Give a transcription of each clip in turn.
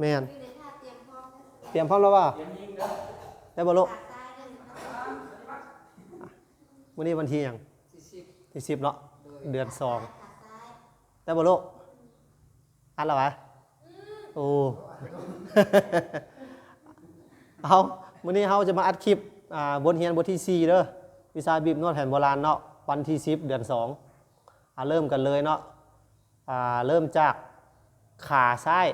แม่นอยู่ในท่าเตรียมพร้อมแล้วเตรียมพร้อมแล้วว่าได้บ่ลูกขาซ้ายเลยนะวันนี้วันที่หยังสี่สิบที่สิบเนาะเดือนสองขาซ้ายได้บ่ลูกอันละวะโอ้เอาวันนี้เราจะมาอัดคลิปอ่าบทเรียนบทที่สี่เด้อวิชาบีบนวดแผนโบราณเนาะวันที่สิบเดือนสองอ่าเริ่มกันเลยเนาะอ่าเริ่มจากขาซ้าย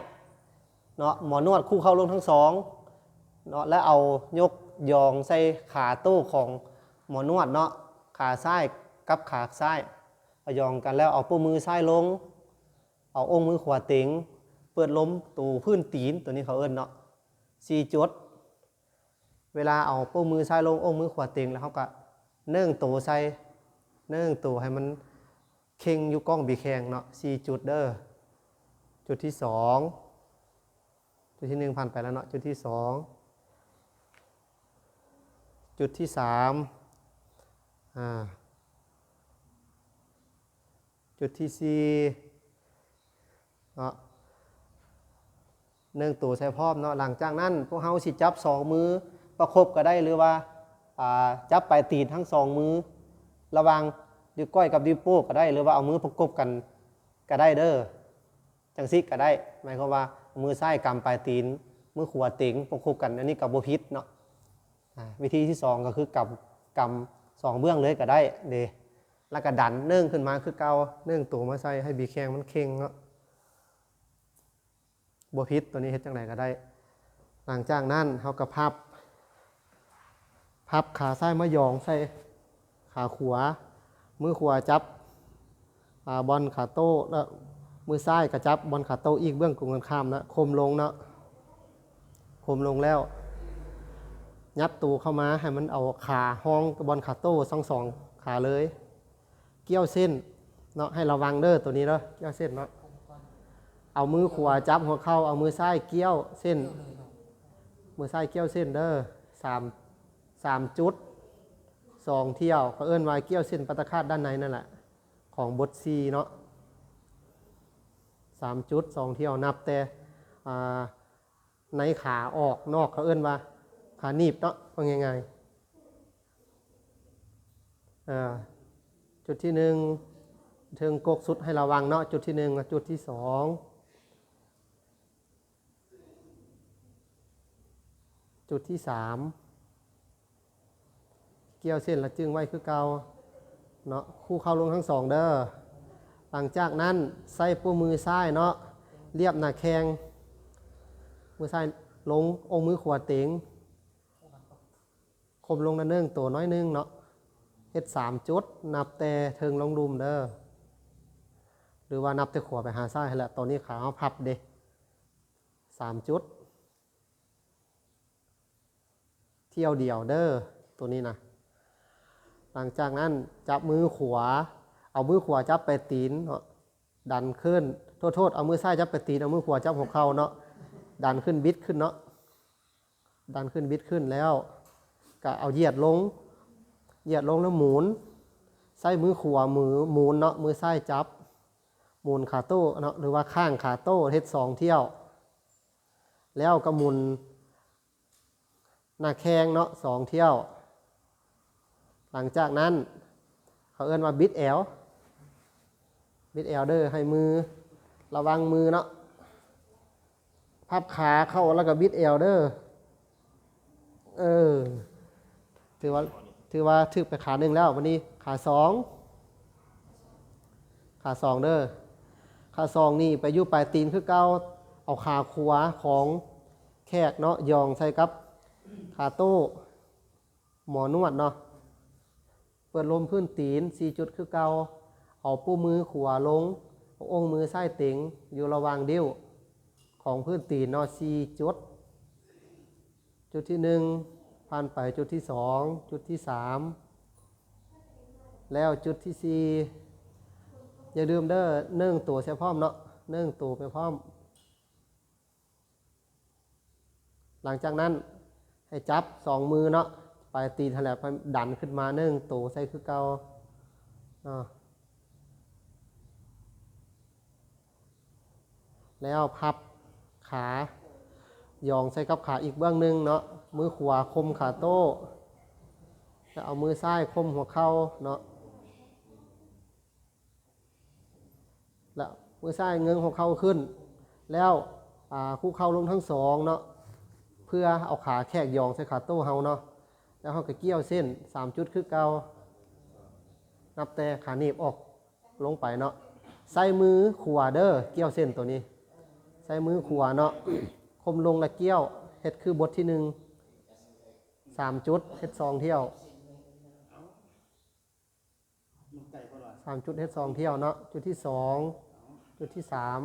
เนาะหมอนวดคู่เข้าลงทั้งสองเนาะและเอายกยองใส่ขาตู้ของหมอนวดเนาะขาซ้ายกับขาซ้ายเอายองกันแล้วเอาปูมือซ้ายลง เอาองค์มือขวาเต็งเปิดล้มตูพื้นตีนตัวนี้เขาเอิ้นเนาะสี่จุด เวลาเอาโป้มือซ้ายลงองค์มือขวาเต็งแล้วเขาก็เนื่องตัวใส่เนื่องตัวให้มันเข่งอยู่กล้องบีแขงเนาะสี่จุดเด้อจุดที่สอง จุดที่หนึ่งผ่านไปแล้วเนาะจุดที่สองจุดที่สามอ่าจุดที่สี่เนาะเนื่องตัวใช้พร้อมเนาะหลังจากนั้น พวกเฮาสิจับสองมือประคบก็ได้หรือว่าจับไปตีนทั้งสองมือ ระวังนิ้วก้อยกับนิ้วโป้ก็ได้ หรือว่าเอามือประกบกันก็ได้เด้อจังซิก็ได้หมายความว่า มือซ้กำปลายตีน มือขวาต็งประกบกันอันนี้กับโบพิษเนาะวิธีที่สองก็คือกำกำสองเบื้องเลยก็ได้เดแล้วก็ดันเนื่องขึ้นมาคือเกาเนื่องตัวมาใส่ให้บีแข้งมันเข่งเนาะบพิษตัวนี้เฮ็ดจังไดก็ได้ หลังจากนั้นเขาก็พับ พับขาซ้ายมายองใส่ขาขวา มือขวาจับบอลขาโต้แล้ว มือซ้ายก็จับบอลขาโต้อีกเบื้องกงกันข้ามนะคมลงเนาะคมลงแล้ว ยัดตูเข้ามาให้มันเอาขาห้องบอลขาโต้สองสองขาเลย เกี่ยวเส้นเนาะให้ระวังเด้อตัวนี้เนาะเกี่ยวเส้นเนาะเอามือขวาจับหัวเข่าเอามือซ้ายเกี้ยวเส้น มือซ้ายเกี้ยวเส้นเด้อสามสามจุดสองเที่ยวเขาเอิ้นว่าเกี้ยวเส้นปัตตคาตด้านในนั่นแหละของบทซีเนาะ สามจุดสองเที่ยวนับแต่ในขาออกนอกเขาเอิ้นว่าขาหนีบเนาะว่าง่ายๆจุดที่หนึ่งเทิงกกสุดให้ระวังเนาะจุดที่หนึ่งจุดที่สองจุดที่สามเกี่ยวเส้นละจึงไว้คือเกาเนาะคู่เข้าลงทั้งสองเด้อ หลังจากนั้นใส่ปูมือซ้ายเนาะเรียบหน้าแข้งมือซ้ายลงองค์มือขวาเต็งคมลงนั่นเนื่องตัวน้อยนึงเนาะเฮ็ดสามจุด นับแต่เทิงลงดุมเด้อหรือว่านับแต่ขวาไปหาซ้ายแหละตอนนี้ขาเขาพับเด้สามจุด เที่ยวเดียวเด้อตัวนี้นะหลังจากนั้นจับมือขวา เอามือขวาจับไปตีนเนาะดันขึ้น โทษโทษเอามือซ้ายจับไปตีนเอามือขวาจับหัวเข่าเนาะดันขึ้นบิดขึ้นเนาะดันขึ้นบิดขึ้นแล้วก็เอาเหยียดลง เหยียดลงแล้วหมุนใส่มือขวามือหมุนเนาะมือซ้ายจับ หมุนขาโต้เนาะหรือว่าข้างขาโต้เฮ็ดสองเที่ยว แล้วก็หมุนหน้าแข้งเนาะสองเที่ยว หลังจากนั้นเขาเอิ้นว่าบิดแอล บิดแอลเดอร์ให้มือ ระวังมือเนาะพับขาเข้าแล้วก็บิดแอลเดอร์เออถือว่าถือว่าถึกไปขาหนึ่งแล้ววันนี้ขาสองขาสองเด้อขาสองนี่ไปยู่ปลายตีนคือเก้าเอาขาขวาของแขกเนาะยองใส่กับขาโต้หมอนวดเนาะเปิดลมพื้นตีนสี่จุดคือเก้า เอาปู้มือขวาลงอาองค์มือซ้ายเต็งอยู่ระหว่างเดิ้วของพื้นตีนเนาะสี่จุด จุดที่หนึ่งผ่านไปจุดที่สองจุดที่สามแล้วจุดที่สี่อย่าลืมเด้อเนื่องตัวเสียพร้อมเนาะเนื่องตัวไปพร้อม หลังจากนั้นให้จับสองมือเนาะไปตีนแถลบไปดันขึ้นมาเนื่องตัวใส่คือเกาเนาะ แล้วพับขายองใส่กับขาอีกเบื้องหนึงเนาะมือขวาคมขาโต้แล้วเอามือซ้ายคมหัวเข่าเนาะแล้วมือซ้ายเงื้งหัวเข่าขึ้น แล้วคู่เข่าลงทั้งสองเนาะเพื่อเอาขาแขกยองใส่ขาโต้เฮาเนาะแล้วเฮาก็เกี่ยวเส้นสามจุดคือเกานับแต่ขาหนีบออกลงไปเนาะใส่มือขวาเด้อเกี่ยวเส้นตัวนี้ ใส่มือขวาเนาะคมลงและเกี้ยวเฮ็ดคือบทที่หนึ่งสามจุดเฮ็ดสองเที่ยวสามจุดเฮ็ดสองเที่ยวเนาะจุดที่สองจุดที่สาม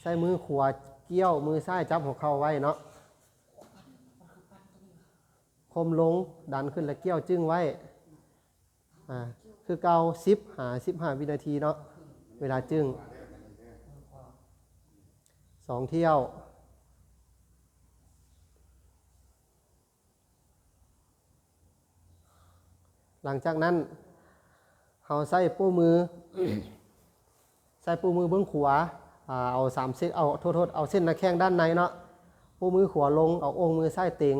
ใส่มือขวาเกี้ยวมือซ้ายจับหัวเข่าไว้เนาะคมลงดันขึ้นและเกี้ยวจึงไว้อ่าคือเกาสิบหาสิบหาวินาทีเนาะเวลาจึง สองเที่ยว หลังจากนั้นเราใส่ปูมือ ใส่ปูมือเบื้องขวาเอาสามเส้นเอาโทษโทษเอาเส้นหน้าแข้งด้านในเนาะปูมือขวาลงเอาองค์มือซ้ายเต็ง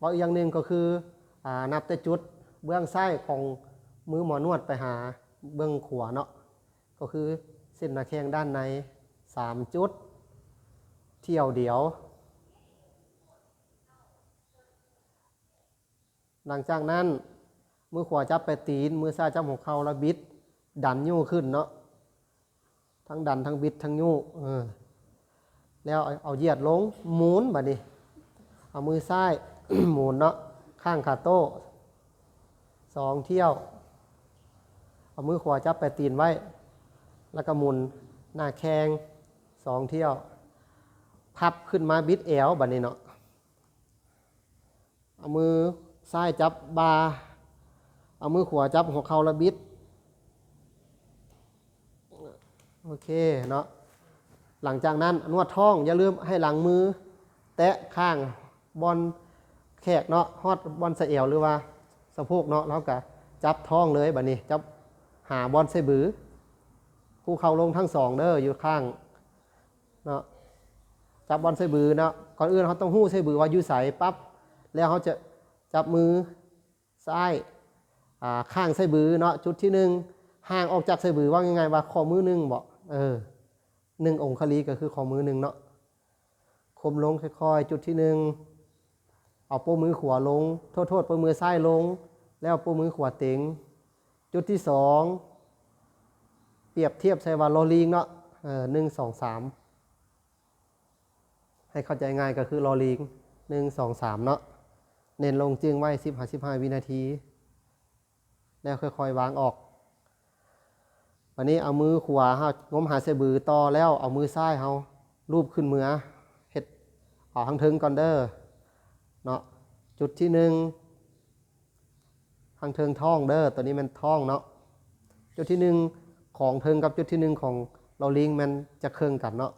บอกอีกอย่างหนึ่งก็คืออนับแต่จุดเบื้องซ้ายของมือหมอนวดไปหาเบื้องขวาเนาะก็คือเส้นหน้าแข้งด้านใน สามจุด เที่ยวเดียว หลังจากนั้น มือขวาจับไปตีน มือซ้ายจับหัวเข่าแล้วบิด ดันยู่ขึ้นเนาะทั้งดันทั้งบิดทั้งยู่เออแล้วเอาเหยียดลงหมุนบัดนี้เอามือซ้ายหมุนเนาะข้างขาโต้สองเที่ยว เอามือขวาจับไปตีนไว้ แล้วก็หมุนหน้าแข้ง สองเที่ยว พับขึ้นมาบิดแอวบัดนี้เนาะเอามือซ้ายจับบาเอามือขวาจับหัวเข่าแล้วบิด โอเคเนาะหลังจากนั้นนวดท้องอย่าลืมให้หลังมือ แตะข้างบอลแขกเนาะฮอดบอลเสเอวหรือว่าสะโพกเนาะแล้วก็จับท้องเลยบัดนี้จับหาบอลใส่บือคู่เข่าลงทั้งสองเด้ออยู่ข้าง เนาะจับบอลใส่บือเนาะก่อนอื่นเขาต้องหู้ใส่บือว่าอยู่ใสปั๊บแล้วเขาจะจับมือซ้ายอ่าข้างใส่บือเนาะจุดที่หนึ่งห่างออกจากใส่บือว่ายังไงว่าข้อมือหนึ่งบอกเออหนึ่งองคลีก็คือข้อมือหนึ่งเนาะคมลงค่อยๆจุดที่หนึ่งเอาโป้มือขวาลง โทษโทษโป้มือซ้ายลง แล้วโป้มือขวาเต็งจุดที่สองเปรียบเทียบใส่ว่าโรลิงเนาะเออหนึ่งสองสาม ให้เข้าใจง่ายก็คือโรลิงหนึ่งสองสามเนาะเน้นลงจึงไว้สิบห้าสิบห้าวินาที แล้วค่อยๆวางออก วันนี้เอามือขวาเฮางมหาเสบือต่อแล้วเอามือซ้ายเฮารูปขึ้นมือเฮ็ดออกทางถึงก่อนเด้อเนาะจุดที่หนึ่งทางเทิงท้องเด้อตัวนี้มันท้องเนาะจุดที่หนึ่งของเทิงกับจุดที่หนึ่งของเราลิงมันจะเคืองกันเนาะ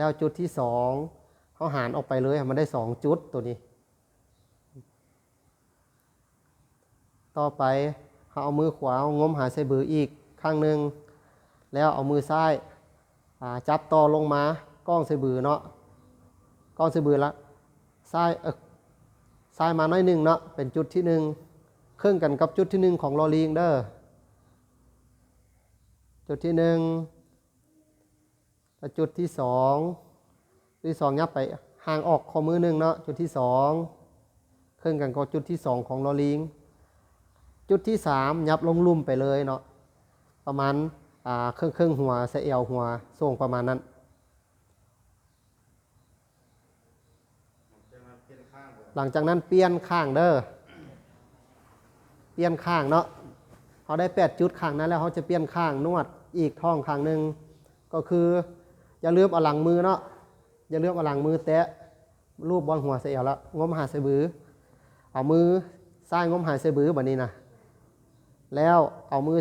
แล้วจุดที่สองเขาหารออกไปเลยมันได้สองจุดตัวนี้ ต่อไปเขาเอามือขวางมหาใส่บืออีกข้างหนึ่งแล้วเอามือซ้ายาจับต่อลงมาก้องใส่บือเนาะก้องใส่บือละซ้ายเออซ้ายมาน้อยหนึ่งเนาะเป็นจุดที่หนึ่งเครื่องกันกับจุดที่หนึ่งของลอลิงเด้อจุดที่หนึ่ง แล้วจุดที่สองจุดที่สองยับไปห่างออกข้อมือหนึ่งเนาะจุดที่สองเครื่องกันกับจุดที่สองของลอลิง จุดที่สามยับลงลุ่มไปเลยเนาะประมาณอ่าเครื่องเครื่องหัวเสเอวหัวทรงประมาณนั้นหลังจากนั้นเปลี่ยนข้างเด้อ เปลี่ยนข้างเนาะเขาได้แปดจุดข้างนั้นแล้วเขาจะเปลี่ยนข้างนวดอีกท่องข้างหนึ่งก็คือ อย่าลืมเอาหลังมือเนาะอย่าลืมเอาหลังมือแตะรูปบอลหัวเสียแล้วงมหาเสบือ เอามือซ้ายงมหาเสบือแบบนี้นะแล้วเอามือ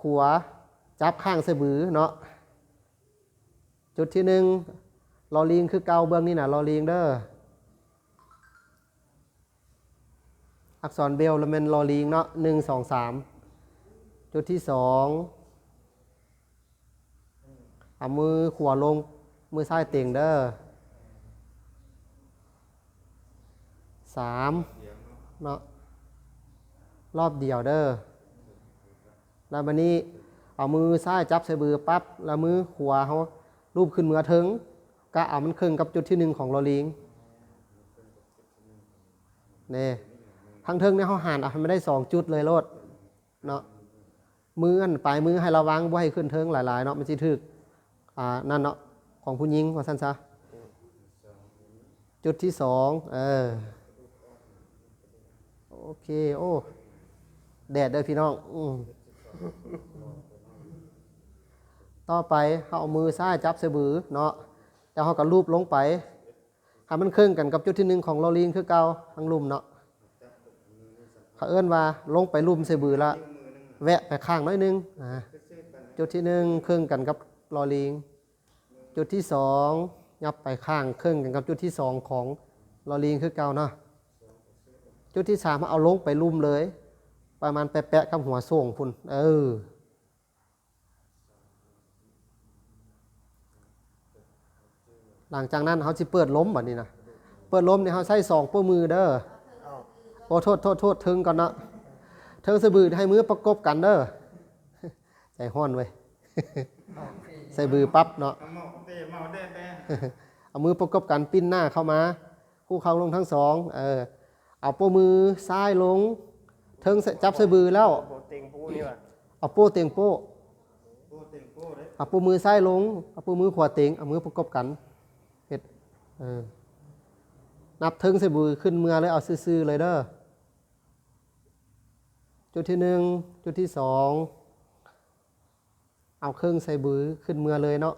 ขวาจับข้างเสบือเนาะจุดที่หนึ่งลอลิงคือเกาเบื้องนี่นะลอลิงเด้ออักษรเบลลเป็นลอลิงเนาะหนึ่งสองสามจุดที่สอง เอามือขวาลง มือซ้ายเต่งเด้อสามเนาะรอบเดียวเด้อแล้วบันนี้เอามือซ้ายจับใส่บือปั๊บแล้วมือขวาเขารูปขึ้นมือถึงก็เอามันครึ่งกับจุดที่หนึ่งของลอลิงเนี่ยทั้งเทิงเนี่ยเขาหันเอาให้มันได้สองจุดเลยโลดเนาะมืออันปลายมือให้ระวังบ่ให้ขึ้นเทิงหลายๆเนาะมันสิถึก อ่านั่นเนาะของผู้หญิงว่าสั้นซะจุดที่สองเออโอเค โอ้แดดเด้อพี่น้องอืมต่อไปเขาเอามือซ้ายจับเสบือเนาะแล้วเขาก็ลูบลงไปให้มันครึ่งกันกับจุดที่หนึ่งของลอลิงคือเกาทั้งลุมเนาะเขาเอื้อนว่าลงไปลุมเสบือละแวะไปข้างน้อยนึงจุดที่หนึ่งครึ่งกันกับลอลิง จุดที่สองยับไปข้างครึ่งกันกับจุดที่สองของลอลิงคือเก่าเนาะจุดที่สามเอาลงไปลุ่มเลย ประมาณแปะๆกับหัวส่งพุ่นเออหลังจากนั้นเขาจะเปิดล้มแบบนี้นะเปิดล้มเนี่ยเขาใช้สองโป้มือเด้อโอ้โทษโทษโทษถึงก่อนเนาะเทิงสะบือให้มือประกบกันเด้อใจห้อนเว้ย ใส่บือปั๊บเนาะเมาเตะเมาเด้เด้เอามือประกบกันปิ้นหน้าเข้ามาคู่เขาลงทั้งสองเออเอาโป้มือซ้ายลงเทิงจับใส่บือแล้วโบเต็งผู้นี่ว่ะเอาโป้เตียงโป้โอ้เต็งโก้เลยเอาโป้มือซ้ายลงเอาโป้มือขวาเตียงเอามือประกบกันเฮ็ดเออนับเทิงใส่บือขึ้นเมือเลยเอาซื่อๆเลยเด้อจุดที่หนึ่งจุดที่สอง เอาเครื่องใส่บือขึ้นเมือเลยเนาะ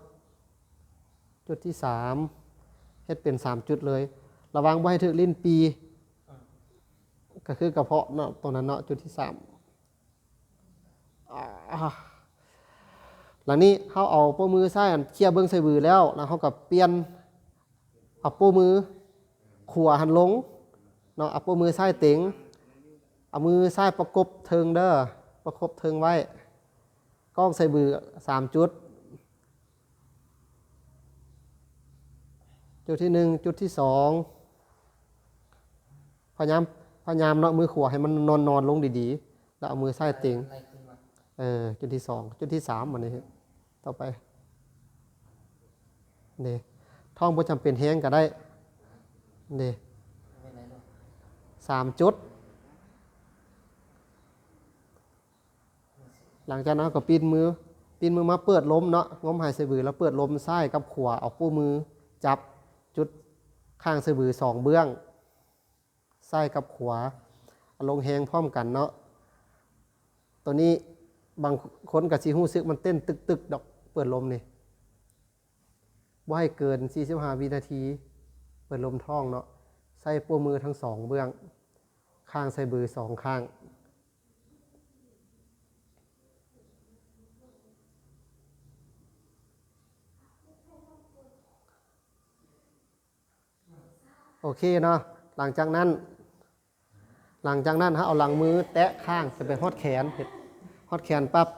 จุดที่สามเฮ็ดเป็นสามจุดเลย ระวังบ่ให้ถึกลิ้นปี ก็คือกระเพาะเนาะตรงนั้นเนาะจุดที่สามหลังนี้เขาเอาโป้มือซ้ายอันเคลียเบิ้งใส่บือแล้วแล้วเขากับเปลี่ยนเอาโป้มือขวาหันลงเนาะเอาโป้มือซ้ายเต็งเอามือซ้ายประกบเทิงเด้อประกบเทิงไว้ กล้องใส่บือสามจุด จุดที่หนึ่งจุดที่สองพยายามพยายามเนาะมือขวาให้มันนอนนอนลงดีๆ แล้วเอามือซ้ายต็งเออจุดที่สองจุดที่สามมันนี่ต่อไปเดท่องประจำเป็นแห้งก็ได้เดสามจุด หลังจากนั้นก็ปีนมือปีนมือมาเปิดล้มเนาะงมหายใส่บือแล้วเปิดล้มซ้กับขวาเอาปูมือจับจุดข้างใส่บือสองเบื้องซ้กับขวาเอาลงแหงพร้อมกันเนาะตัวนี้บางคนกับซีหูซึกมันเต้นตึกตึกดอกเปิดลมนี่ว่าให้เกิน 45 วินาที เปิดลมท้องเนาะใส่ปูมือทั้งสองเบื้อง ข้างใส่บือสองข้าง โอเคเนาะหลังจากนั้น หลังจากนั้นเขาเอาหลังมือแตะข้างจะไปฮอดแขนเห็ดฮอดแขนปั๊บ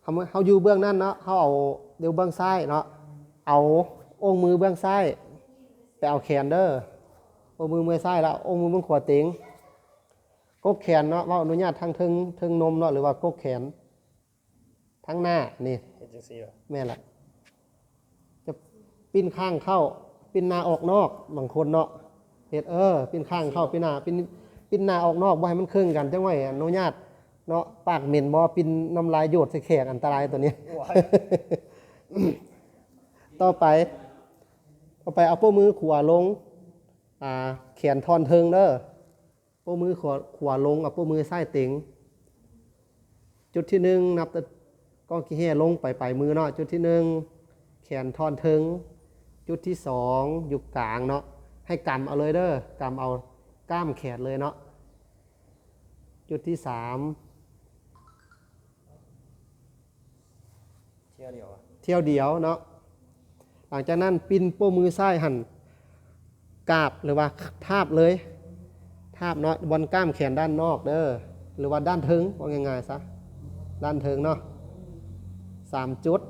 เขาเขาอยู่เบื้องนั้นเนาะเขาเอาเดี๋ยวเบื้องซ้ายเนาะเอาองค์มือเบื้องซ้ายไปเอาแขนเด้อองค์มือมือซ้ายแล้วองค์มือเบื้องขวาเต็งกกแขนเนาะว่าอนุญาตทางเทิงเทิงนมเนาะหรือว่ากกแขน ทั้งหน้านี่เฮ็ดจังซี่ว่ะแม่นละจะปิ้นข้างเข้า ปิ้นหน้าออกนอกบางคนเนาะเห็ดเออปิ้นข้างเข้าปิ้นหน้าปิ้นปิ้นหน้าออกนอกบ่ให้มันครึ่งกันจังไว้อนุญาตเนาะปากเหม็นบ่ปิ้นน้ำลายโยดใส่แขกอันตรายตัวนี้ ต่อไปต่อไปเอาโป้มือขวาลงอ่าแขนทอนเทิงเด้อโป้มือขวาขวาลงเอาโป้มือซ้ายเต็งจุดที่หนึ่งนับแต่ก็ขี้เห่ลงไปปลายมือเนาะจุดที่หนึ่งแขนทอนเทิง จุดที่สองอยู่กลางเนาะให้กำเอาเลยเด้อกำเอาก้ามแขนเลยเนาะจุดที่สามเที่ยวเดียวอะเที่ยวเดียวเนาะหลังจากนั้นปินโป้มือซ้ายหันกาบหรือว่าทาบเลยทาบเนาะบนก้ามแขนด้านนอกเด้อหรือว่าด้านเทิงว่าง่ายๆซะด้านเทิงเนาะสามจุด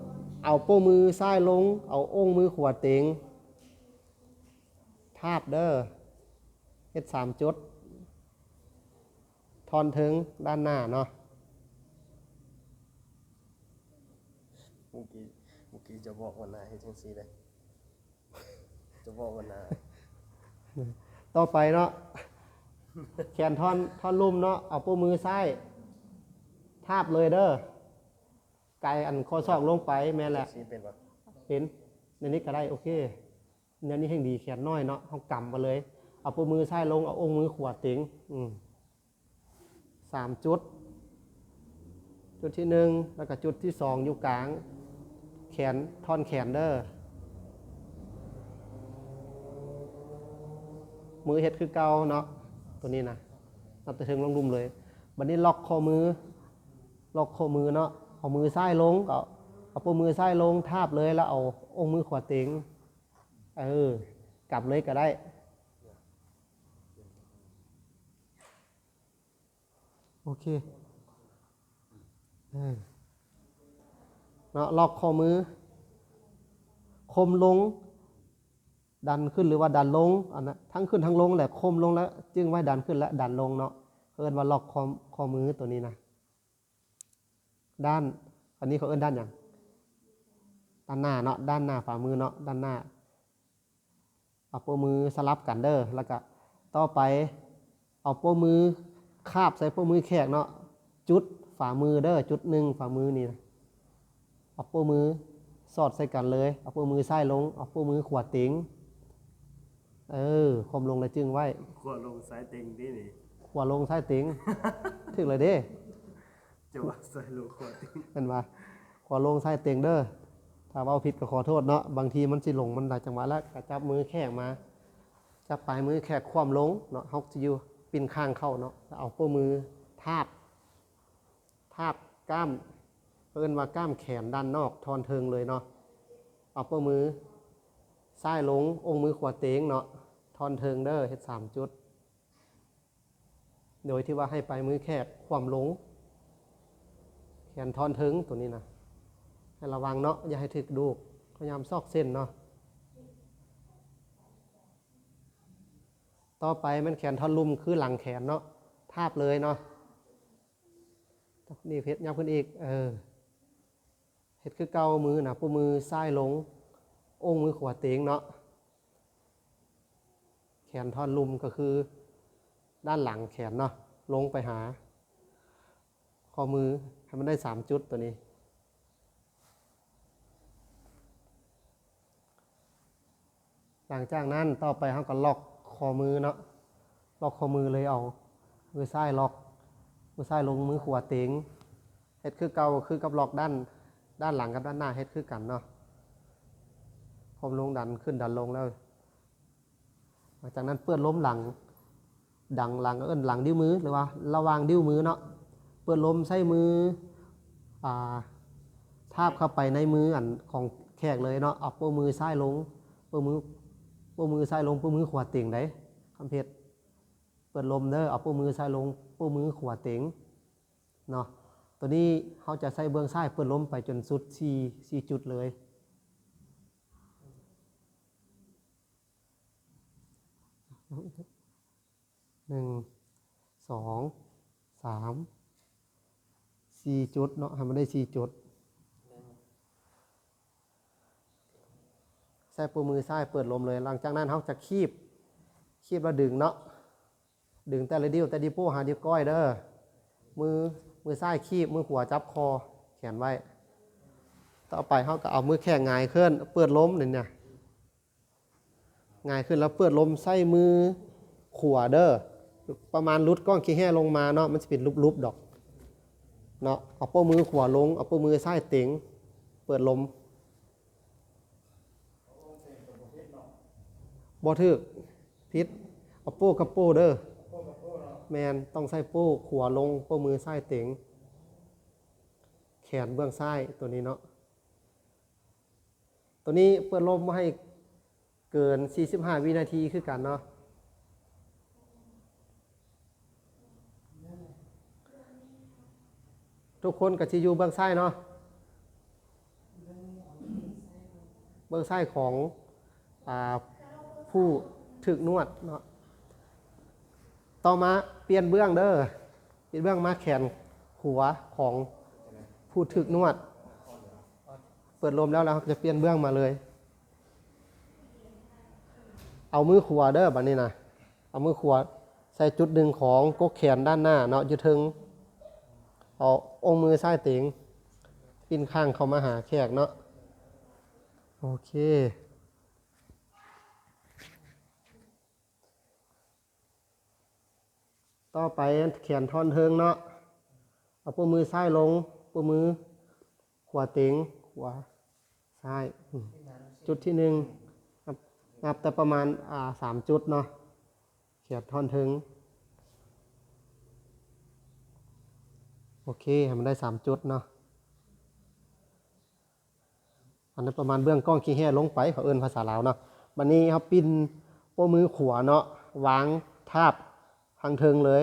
เอาโป้มือซ้ายลง เอาองค์มือขวาเต็งทาบเด้อเฮ็ดสามจุด ทอนถึงด้านหน้าเนาะเมื่อกี้เมื่อกี้จะบอกวันนาให้จังซี่เลยจะบอกวันนาต่อไปเนาะแขนท่อนท่อนลุ่มเนาะเอาโป้มือซ้าย ทาบเลยเด้อ ไกลอันข้อศอกลงไปแม่นแหละซี่เป็นปะเป็นในนี้ก็ได้โอเคในนี้แห่งดีแขนน้อยเนาะเขากำมาเลย เอาโป้มือซ้ายลงเอาองค์มือขวาเต็งอืมสามจุด จุดที่หนึ่งแล้วก็จุดที่สองอยู่กลาง แขนท่อนแขนเด้อมือเฮ็ดคือเก่าเนาะตัวนี้นะนับแต่ถึงลงรุมเลย บัดนี้ล็อกข้อมือ ล็อกข้อมือเนาะ เอามือซ้ายลงก็เอาปมือซ้ายลงทาบเลยแล้วเอาองค์มือขวาเต็งเออกลับเลยก็ได้โอเคเนาะล็อกข้อมือ คมลง ดันขึ้นหรือว่าดันลงอันนั้นทั้งขึ้นทั้งลงแหละคมลงแล้ว จึงไว้ดันขึ้นและดันลงเนาะเขาเอิ้นว่าล็อกคอข้อมือตัวนี้นะ ด้าน อันนี้เขาเอิ้นด้านอย่างด้านหน้าเนาะด้านหน้าฝ่ามือเนาะด้านหน้าเอาโป้มือสลับกันเด้อแล้วก็ต่อไปเอาโป้มือคาบใส่โป้มือแขกเนาะจุดฝ่ามือเด้อจุดหนึ่งฝ่ามือนี่นะเอาโป้มือสอดใส่กันเลยเอาโป้มือซ้ายลงเอาโป้มือขวาติงเออคมลงเลยจึงไว้ขวลงสายเต็งดินี่ขวาลงซ้ายติงถึงเลยเด้ จะว่าใส่ลูกขวเต็งเป็นว่าขวาลงซ้ายติงเด้อถ้าเว่าผิดก็ขอโทษเนาะบางทีมันสิหลงมันหลายจังหวะแล้วก็จับมือแขกมาจับปลายมือแขกคว่ำลงเนาะเฮาจะอยู่ปินข้างเข้าเนาะแล้วเอาโป้มือทาบทาบกล้ามเอิ้นว่ากล้ามแขนด้านนอกทอนเทิงเลยเนาะเอาโป้มือซ้ายลงองค์มือขวาเตงเนาะทอนเทิงเด้อเฮ็ดสามจุด โดยที่ว่าให้ปลายมือแขกคว่ำลง นทอนเทิงตัวนี้นะให้ระวังเนาะอย่าให้ถึกดูกพยายามซอกเส้นเนาะต่อไปมันแขนท่อนลุ่มคือหลังแขนเนาะทาบเลยเนาะนี่เพชรยับขึ้นอีกเออเฮ็ดคือเกามือนะปูมือซ้ายลง องค์มือขวาเตงเนาะแขนท่อนลุ่มก็คือ ด้านหลังแขนเนาะลงไปหา ข้อมือ ให้มันได้สามจุดตัวนี้ หลังจากนั้นต่อไปเขาก็ล็อกข้อมือเนาะ ล็อกข้อมือเลยเอา มือซ้ายล็อก มือซ้ายลงมือขวาเต็งเฮ็ดคือเก่าคือกับล็อกด้านด้านหลังกับด้านหน้าเฮ็ดคือกันเนาะพอมลงดันขึ้นดันลงแล้ว หลังจากนั้นเปื้อนล้มหลัง ดังหลังเอิ้นหลังดิ้วมือหรือว่า ระวางดิ้วมือเนาะ ปื้อลมใส่มืออ่าทาบเข้าไปในมืออันของแขกเลยเนาะเอาโป้มือซ้ายลงโป้มือโป้มือซ้ายลงโป้มือขวาเต็งได้คำเพชรเปิดลมเด้อเอาโป้มือซ้ายลงโป้มือขวาเต็งเนาะตัวนี้เขาจะใส่เบื้องซ้ายเปิดลมไปจนสุดสี่สี่จุดเลยหนึ่งสองสาม สี่จุดเนาะให้มันได้สี่จุดใส่ปูมือซ้ายเปิดลมเลย หลังจากนั้นเขาจะคีบ คีบแล้วดึงเนาะ ดึงแต่ละดิ้วแต่ดิโป้หาดิ้ก้อยเด้อ มือมือซ้ายคีบ มือขวาจับคอ แขนไว้ ต่อไปเขาก็เอามือแข้งงายขึ้น เปิดล้มนี่เนี่ยหงายขึ้นแล้วเปิดลมใส่มือขวาเด้อ ประมาณรุดก้อนขี้แห่ลงมาเนาะ มันจะเป็นรูปๆดอก เนาะเอาโป้มือขวาลง เอาโป้มือซ้ายเต็งเปิดลมบ่ถึกพิษเอาโป้กับโป้เด้อแมนต้องใส่โป้ขวาลงโป้มือซ้ายเต็งแขนเบื้องซ้ายตัวนี้เนาะตัวนี้เปิดลมมาให้เกิน 45 วินาทีคือกันเนาะ ทุกคนกับชีอยู่เบื้องซ้ายเนาะเบื้องซ้ายของอผู้ถึกนวดเนาะต่อมาเปลี่ยนเบื้องเด้อเปลี่ยนเบื้องมาแขนหัวของผู้ถึกนวด เปิดลมแล้วเราจะเปลี่ยนเบื้องมาเลย เอามือขวาเด้อบัดนี้นะเอามือขวาใส่จุดหนึ่งของกกแขนด้านหน้าเนาะอยู่ถึงเอา องค์มือซ้ายเต็งปิ้นข้างเข้ามาหาแขกเนาะโอเคต่อไปแขนท่อนเทิงเนาะ เอาปมือซ้ายลงปมือ ขวาเต็งขวาซ้าย จุดที่หนึ่งนับนับแต่ประมาณอ่าสามจุดเนาะแขนท่อนเทิง โอเคให้มันได้สามจุดเนาะอันนั้นประมาณเบื้องกล้องขี้แห่ลงไปเขาเอิ้นภาษาลาวเนาะวันนี้เขาปิ้นโป้มือขวาเนาะวางทาบทางเทิงเลย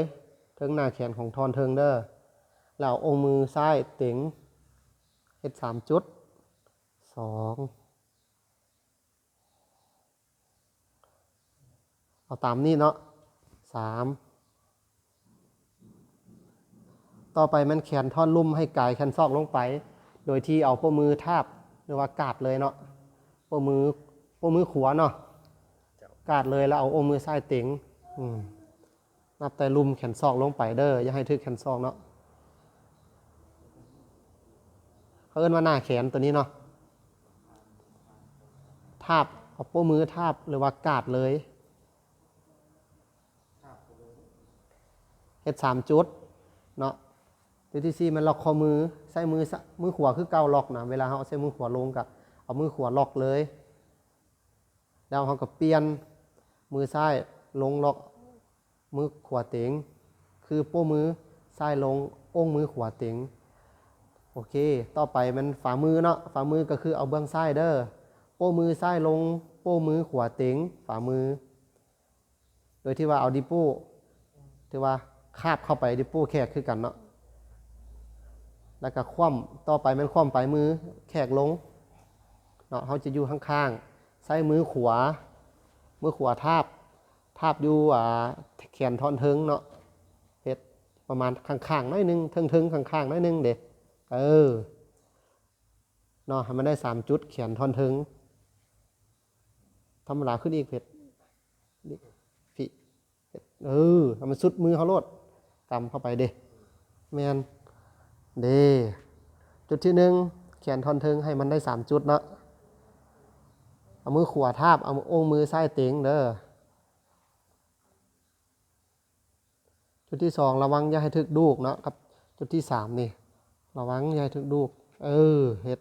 เทิงหน้าแขนของทอนเทิงเด้อแล้วองมือซ้ายเต็งเฮ็ดสามจุดสองเอาตามนี้เนาะสาม ต่อไปมันแขนท่อนลุ่มให้กายแขนซอกลงไป โดยที่เอาโป้มือทาบหรือว่ากาดเลยเนาะโป้มือโป้มือขวาเนาะกาดเลยแล้วเอาอมือซ้ายเต็งนับแต่ลุ่มแขนซอกลงไปเด้ออย่าให้ทึกแขนซอกเนาะเขาเอิ้นว่าหน้าแขนตัวนี้เนาะทาบเอาโป้มือทาบหรือว่ากาดเลยเฮ็ดสามจุดเนาะ จุดที่สี่มันล็อกข้อมือใส่มือมือขวาคือเก้าล็อกนะเวลาเขาเอาใส่มือขวาลงกับเอามือขวาล็อกเลย แล้วเขาก็เปลี่ยนมือซ้ายลงล็อกมือขวาเต็งคือโป้มือซ้ายลงองมือขวาเต็งโอเค ต่อไปมันฝ่ามือเนาะฝ่ามือก็คือเอาเบื้องซ้ายเด้อโป้มือซ้ายลง โป้มือขวาเต็งฝ่ามือ โดยที่ว่าเอาดิโป้ที่ว่าคาบเข้าไปดิโป้แขกคือกันเนาะ แล้วก็คว่ำต่อไปมันคว่ำไปมือแขกลงเนาะเขาจะอยู่ข้างๆใส่มือขวา มือขวาทาบ ทาบอยู่อ่าแขนท่อนเทิงเนาะเฮ็ดประมาณข้างๆน้อยหนึงเทิงๆข้างๆน้อยหนึงเด็เออเนาะให้มันได้สามจุดแขนท่อนเทิงธรรมดาขึ้นอีกเผ็ดนี่พี่เฮ็ดเออให้มันสุดมือเขาโลดกำเข้าไปเด้แมน ด้จุดที่หนึ่งแขนท่อนเทิงให้มันได้สามจุดเนาะเอามือขวาทาบ เอาองค์มือซ้ายเต็งเด้อจุดที่สองระวังอย่าให้ถึกดูกเนาะกับ จุดที่สามนี่ ระวังอย่าให้ถึกดูก เออเฮ็ด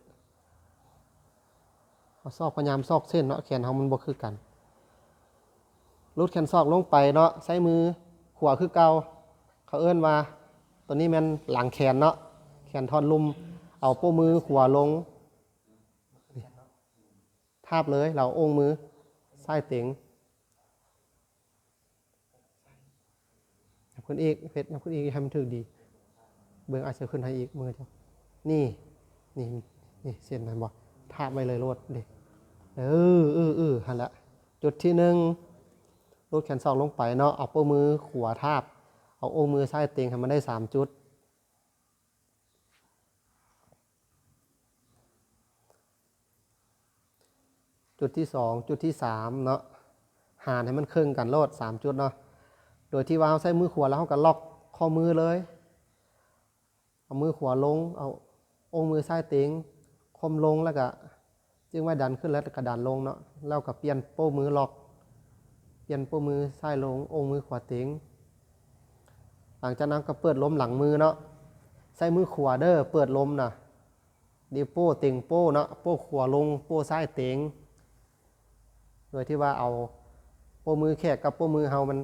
เอาซอกพยายามซอกเส้นเนาะแขนเฮามันบ่คือกันรูดแขนซอกลงไปเนาะใช้มือขวาคือเกาเขาเอิ้นว่าตัวนี้ม่นหลังแขนเนาะ แขนทอนลุมเอาโป้มือขวาลง ทาบเลย เราโองมือซ้เต็งยับขึ้นอีกเพชรยับขึ้นอีกให้มันถึกดี เบื้องอาจจะขึ้นให้อีกมือเจ้านี่ นี่นี่เส้นนั้นบ่ทาบไว้เลยโลดเด็เออเออเออหันละจุดที่หนึ่งลดแขนซองลงไปเนาะเอาโป้มือขวาทาบ เอาโอ้มือซ้ายเต็งให้มันได้สามจุด จุดที่สองจุดที่สามเนาะหานให้มันครึ่งกันโลดสามจุดเนาะโดยที่ว่าเราใช้มือขวาแล้วเขาก็ล็อกข้อมือเลย เอามือขวาลง เอาองค์มือซ้ายเต็งคมลงแล้วก็จึงว่าดันขึ้นแล้วก็ดันลงเนาะแล้วก็เปลี่ยนโป้มือล็อก เปลี่ยนโป้มือซ้ายลง องค์มือขวาเต็งหลังจากนั้นก็เปิดลมหลังมือเนาะใส่มือขวาเด้อเปิดลมนะดีโป้เต็งโป้เนาะโป้ขวาลงโป้ซ้ายเต็ง ดยที่ว่าเอาโป้มือแขกกับโป้มือเฮามัน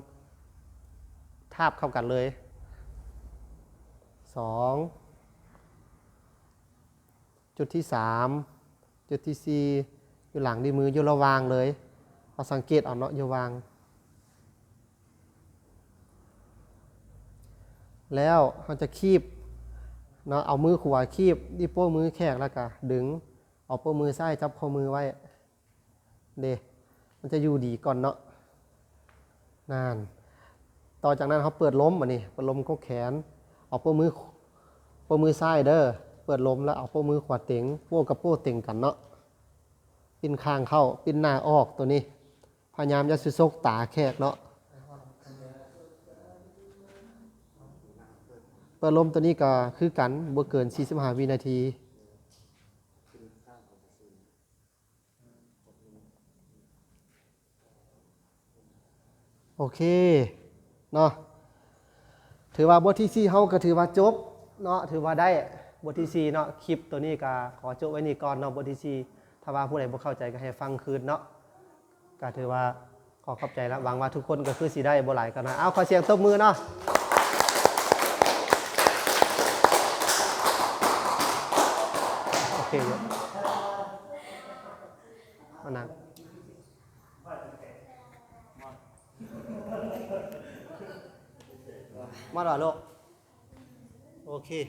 ทาบเข้ากันเลยสองจุดที่สามจุดที่สี่อยู่หลังดีมืออยู่ระวางเลยเอาสังเกตเอาเนาะอยู่วาง แล้วเขาจะคีบเนาะเอามือขวาคีบดิโป้มือแขกแล้วก็ดึงเอาโป้มือซ้ายจับข้อมือไว้เด มันจะอยู่ดีก่อนเนาะนาน ต่อจากนั้นเขาเปิดล้มมานี่เปิดล้มก็แขน เอาโป้มือโป้มือซ้ายเด้อ เปิดล้มแล้วเอาโป้มือขวาเต็งโป้กับโป้เต็งกันเนาะ ปิ้นคางเข้า ปิ้นหน้าออกตัวนี้ พยายามจะสิซกตาแคกเนาะ เปิดลมตัวนี้ก็คือกันบ่เกิน 45 วินาที เคเนาะถือว่าบทที่4เฮาก็ถือว่าจบเนาะถือว่าได้บทที่4เนาะคลิปตัวนี้ก็ขอจบไว้นี่ก่อนเนาะบทที่4ถ้าว่าผู้ใดบ่เข้าใจก็ให้ฟังคืนเนาะก็ถือว่าขอขอบใจแล้วหวังว่าทุกคนก็คือสิได้บ่หลายกันนะเอาขอเสียงตบมือเนาะ โอเคเยอะมานั่ง ม